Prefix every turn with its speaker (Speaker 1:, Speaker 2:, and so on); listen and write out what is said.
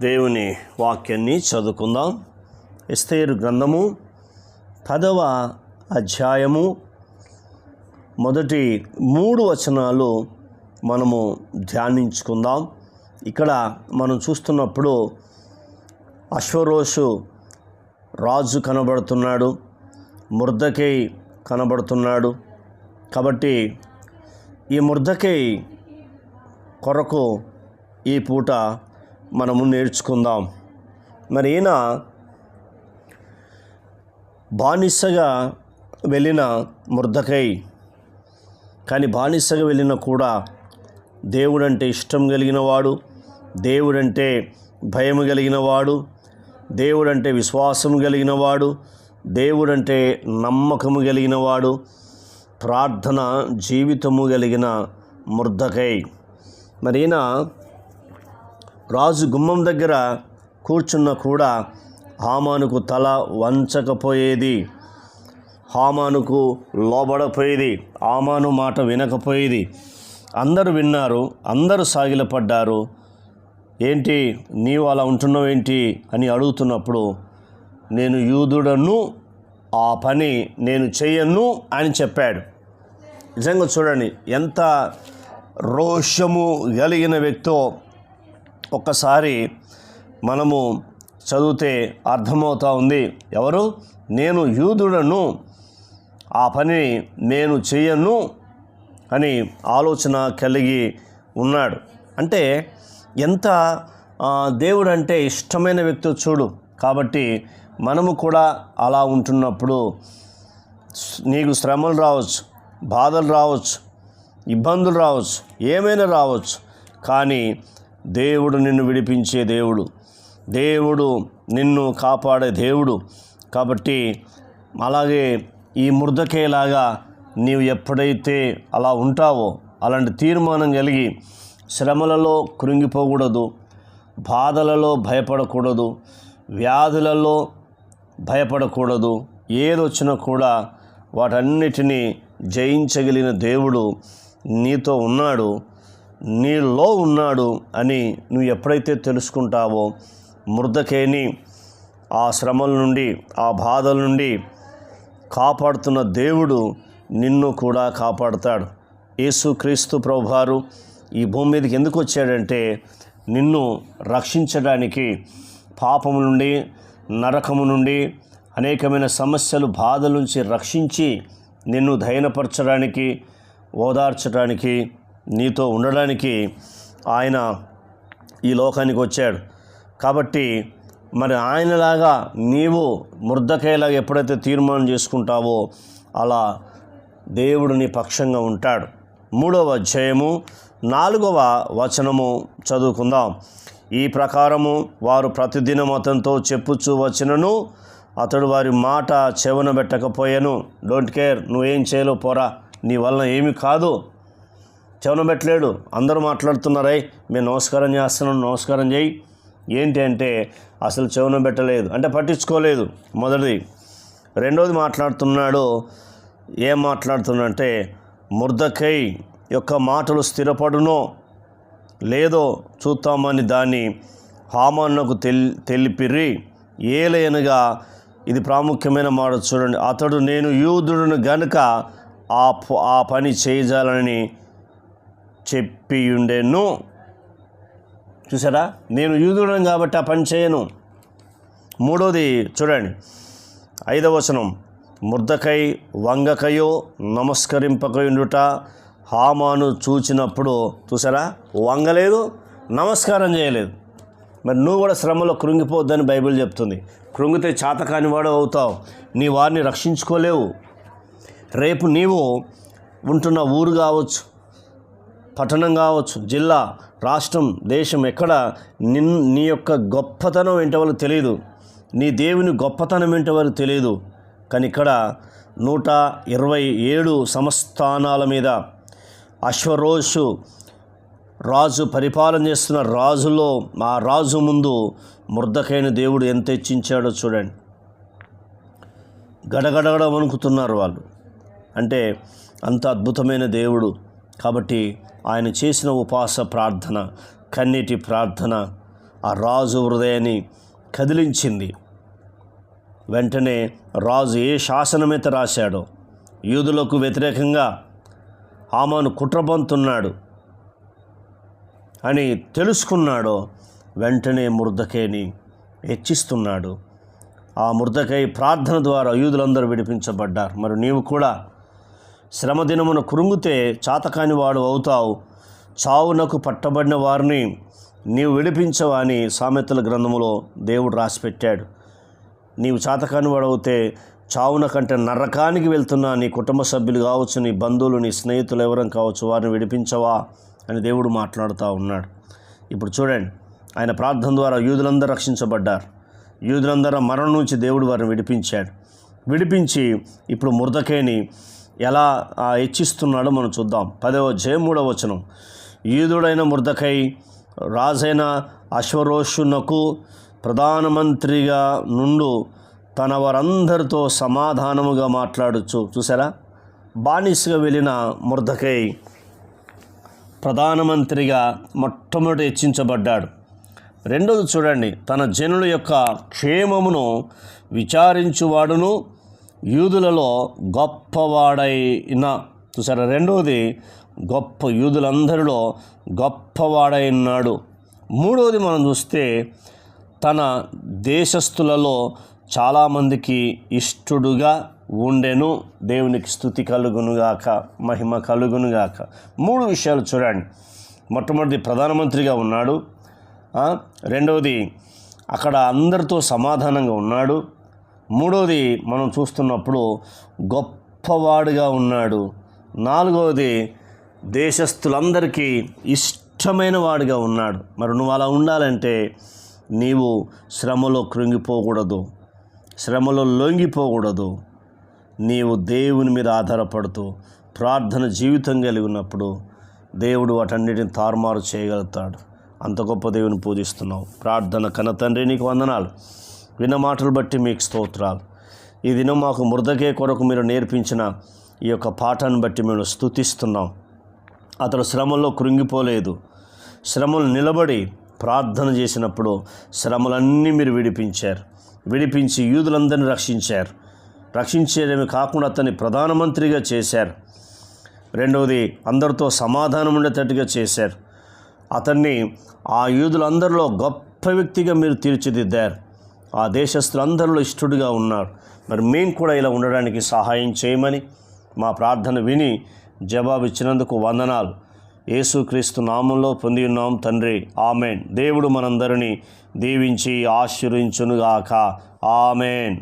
Speaker 1: దేవుని వాక్యాన్ని చదువుకుందాం. ఎస్తేరు గ్రంథము పదవ అధ్యాయము మొదటి మూడు వచనాలు మనము ధ్యానించుకుందాం. ఇక్కడ మనం చూస్తున్నప్పుడు అశ్వరోషు రాజు కనబడుతున్నాడు ముర్దకై కనబడుతున్నాడు. కాబట్టి ఈ ముర్దకై కొరకు ఈ పూట మనము నేర్చుకుందాం. మరి ఈయన బానిసగా వెళ్ళిన ముర్దకై కానీ బానిసగా వెళ్ళిన కూడా దేవుడంటే ఇష్టం కలిగినవాడు దేవుడంటే భయం కలిగినవాడు దేవుడంటే విశ్వాసం కలిగినవాడు దేవుడంటే నమ్మకము కలిగినవాడు ప్రార్థన జీవితము కలిగిన ముర్దకై. మరి ఈయన రాజు గుమ్మం దగ్గర కూర్చున్న కూడా హామానుకు తల వంచకపోయేది. హామానుకు లోబడపోయేది. హామాను మాట వినకపోయేది. అందరూ విన్నారు అందరూ సాగిలపడ్డారు. ఏంటి నీవు అలా ఉంటున్నావు ఏంటి అని అడుగుతున్నప్పుడు నేను యూదుడను ఆ పని నేను చెయ్యను అని చెప్పాడు. నిజంగా చూడండి ఎంత రోషము కలిగిన వ్యక్తో ఒక్కసారి మనము చదివితే అర్థమవుతా ఉంది. ఎవరు? నేను యూదుడను. ఆ పని నేను చేయను అని ఆలోచన కలిగి ఉన్నాడు. అంటే ఎంత దేవుడు అంటే ఇష్టమైన వ్యక్తి చూడు. కాబట్టి మనము కూడా అలా ఉంటున్నప్పుడు నీకు శ్రమలు రావచ్చు బాధలు రావచ్చు ఇబ్బందులు రావచ్చు ఏమైనా రావచ్చు. కానీ దేవుడు నిన్ను విడిపించే దేవుడు. దేవుడు నిన్ను కాపాడే దేవుడు. కాబట్టి అలాగే ఈ ముర్దకేలాగా నీవు ఎప్పుడైతే అలా ఉంటావో అలాంటి తీర్మానం కలిగి శ్రమలలో కృంగిపోకూడదు బాధలలో భయపడకూడదు వ్యాధులలో భయపడకూడదు ఏదొచ్చినా కూడా వాటన్నిటినీ జయించగలిగిన దేవుడు నీతో ఉన్నాడు. నీలో ఉన్నాడు అని నువ్వు ఎప్పుడైతే తెలుసుకుంటావో మృదకేని ఆ శ్రమల నుండి ఆ బాధల నుండి కాపాడుతున్న దేవుడు నిన్ను కూడా కాపాడుతాడు. యేసుక్రీస్తు ప్రభువారు ఈ భూమి మీదకి ఎందుకు వచ్చాడంటే నిన్ను రక్షించడానికి పాపము నుండి నరకము నుండి అనేకమైన సమస్యలు బాధల నుంచి రక్షించి నిన్ను ధైర్యపరచడానికి ఓదార్చడానికి నీతో ఉండడానికి ఆయన ఈ లోకానికి వచ్చాడు. కాబట్టి మరి ఆయనలాగా నీవు ముర్దకేలాగా ఎప్పుడైతే తీర్మానం చేసుకుంటావో అలా దేవుడు నీ పక్షంగా ఉంటాడు. మూడవ అధ్యాయము నాలుగవ వచనము చదువుకుందాం. ఈ ప్రకారము వారు ప్రతిదినం అతనితో చెప్పుచూ వచ్చినను అతడు వారి మాట చెవన పెట్టకపోయాను. డోంట్ కేర్ నువ్వేం చేయలేవు పోరా. నీ వలన ఏమి కాదు. చెవన పెట్టలేడు. అందరూ మాట్లాడుతున్నారై. మేము నమస్కారం చేస్తున్నాం నమస్కారం చేయి. ఏంటి అంటే అసలు చెవున పెట్టలేదు. అంటే పట్టించుకోలేదు మొదటిది. రెండోది మాట్లాడుతున్నాడు. ఏం మాట్లాడుతున్నాడంటే ముర్దకై యొక్క మాటలు స్థిరపడునో లేదో చూద్దామని దాన్ని హామాన్నకు తెల్ తెలిపిరి ఏలైనగా ఇది ప్రాముఖ్యమైన మాట. చూడండి. అతడు నేను యూదుడును గనుక ఆ ఆ పని చేయాలని చెప్పియుండెను. చూసారా? నేను యూదుడను కాబట్టి ఆ పని చేయను. మూడోది చూడండి. ఐదవ వచనం. ముర్దకై వంగకయో నమస్కరింపకయుండుట హామాను చూచినప్పుడు చూసారా? వంగలేదు నమస్కారం చేయలేదు. మరి నువ్వు కూడా శ్రమలో కృంగిపోద్దని బైబిల్ చెప్తుంది. కృంగితే చాతకానివాడు అవుతావు. నీ వారిని రక్షించుకోలేవు. రేపు నీవు ఉంటున్న ఊరు కావచ్చు. పట్టణం కావచ్చు జిల్లా రాష్ట్రం దేశం ఎక్కడ నిన్ నీ యొక్క గొప్పతనం ఏంటో వాళ్ళకి తెలియదు నీ దేవుని గొప్పతనం ఏంటో వారికి తెలియదు కానీ ఇక్కడ నూట ఇరవై ఏడు సంస్థానాల మీద అశ్వరోషు రాజు పరిపాలన చేస్తున్న రాజులో ఆ రాజు ముందు ముర్దకైన దేవుడు ఎంత హెచ్చించాడో చూడండి. గడగడగడ వణుకుతున్నారు వాళ్ళు. అంటే అంత అద్భుతమైన దేవుడు. కాబట్టి ఆయన చేసిన ఉపాస ప్రార్థన కన్నీటి ప్రార్థన ఆ రాజు హృదయాన్ని కదిలించింది. వెంటనే రాజు ఏ శాసనమైతే రాశాడో యూదులకు వ్యతిరేకంగా ఆమెను కుట్రపంతున్నాడు అని తెలుసుకున్నాడో వెంటనే ముర్దకేని హెచ్చిస్తున్నాడు. ఆ ముర్దకై ప్రార్థన ద్వారా యూదులందరూ విడిపించబడ్డారు. మరి నీవు కూడా శ్రమదినమున కృంగితే చాతకాని వాడు అవుతావు. చావునకు పట్టబడిన వారిని నీవు విడిపించవా అని సామెతల గ్రంథములో దేవుడు రాసిపెట్టాడు. నీవు చాతకాని వాడవుతే చావున కంటే నరకానికి వెళ్తున్నా నీ కుటుంబ సభ్యులు కావచ్చు నీ బంధువులు నీ స్నేహితులు ఎవరం కావచ్చు వారిని విడిపించవా అని దేవుడు మాట్లాడుతూ ఉన్నాడు. ఇప్పుడు చూడండి ఆయన ప్రార్థన ద్వారా యూదులందరూ రక్షించబడ్డారు. యూదులందరూ మరణం నుంచి దేవుడు వారిని విడిపించాడు. విడిపించి ఇప్పుడు మురదకేని ఎలా హెచ్చిస్తున్నాడో మనం చూద్దాం. పదవ జయమూడవ వచనం. యూదుడైన మురదకై రాజైన అశ్వరోషునకు ప్రధానమంత్రిగా నుండు తన వారందరితో సమాధానముగా మాట్లాడచ్చు చూసారా? బానిసగా వెళ్ళిన మురదకై ప్రధానమంత్రిగా మొట్టమొదటి హెచ్చించబడ్డాడు. రెండోది చూడండి తన జనుల యొక్క క్షేమమును విచారించువాడును యూదులలో గొప్పవాడైన చూసారా? రెండవది గొప్ప యూదులందరిలో గొప్పవాడైనాడు. మూడవది మనం చూస్తే తన దేశస్థులలో చాలామందికి ఇష్టడుగా ఉండెను. దేవునికి స్థుతి కలుగునుగాక మహిమ కలుగునుగాక. మూడు విషయాలు చూడండి. మొట్టమొదటి ప్రధానమంత్రిగా ఉన్నాడు. రెండవది అక్కడ అందరితో సమాధానంగా ఉన్నాడు. మూడవది మనం చూస్తున్నప్పుడు గొప్పవాడుగా ఉన్నాడు. నాలుగవది దేశస్థులందరికీ ఇష్టమైన వాడిగా ఉన్నాడు. మరి నువ్వు అలా ఉండాలంటే నీవు శ్రమలో కృంగిపోకూడదు. శ్రమలో లొంగిపోకూడదు. నీవు దేవుని మీద ఆధారపడుతూ ప్రార్థన జీవితం కలిగి ఉన్నప్పుడు దేవుడు వాటన్నిటిని తారుమారు చేయగలుగుతాడు. అంత గొప్ప దేవుని పూజిస్తున్నావు. ప్రార్థన కన్న తండ్రి నీకు వందనాలు. విన్న మాటలు బట్టి మీకు స్తోత్రాలు. ఈ దినం మాకు మృదకే కొరకు మీరు నేర్పించిన ఈ యొక్క పాఠాన్ని బట్టి మేము స్థుతిస్తున్నాం అతడు శ్రమల్లో కృంగిపోలేదు. శ్రమలు నిలబడి ప్రార్థన చేసినప్పుడు శ్రమలన్నీ మీరు విడిపించారు. విడిపించి యూదులందరినీ రక్షించారు. రక్షించేదేమి కాకుండా అతన్ని ప్రధానమంత్రిగా చేశారు. రెండవది అందరితో సమాధానం ఉండేటట్టుగా చేశారు. అతన్ని ఆ యూదులందరిలో గొప్ప వ్యక్తిగా మీరు తీర్చిదిద్దారు. ఆ దేశస్తులందరిలో ఇష్టడుగా ఉన్నారు. మరి మేము కూడా ఇలా ఉండడానికి సహాయం చేయమని మా ప్రార్థన విని జవాబు ఇచ్చినందుకు వందనాలు. యేసుక్రీస్తు నామంలో పొంది ఉన్నాం తండ్రి. ఆమెన్. దేవుడు మనందరినీ దీవించి ఆశీర్వించునుగాక. ఆమెన్.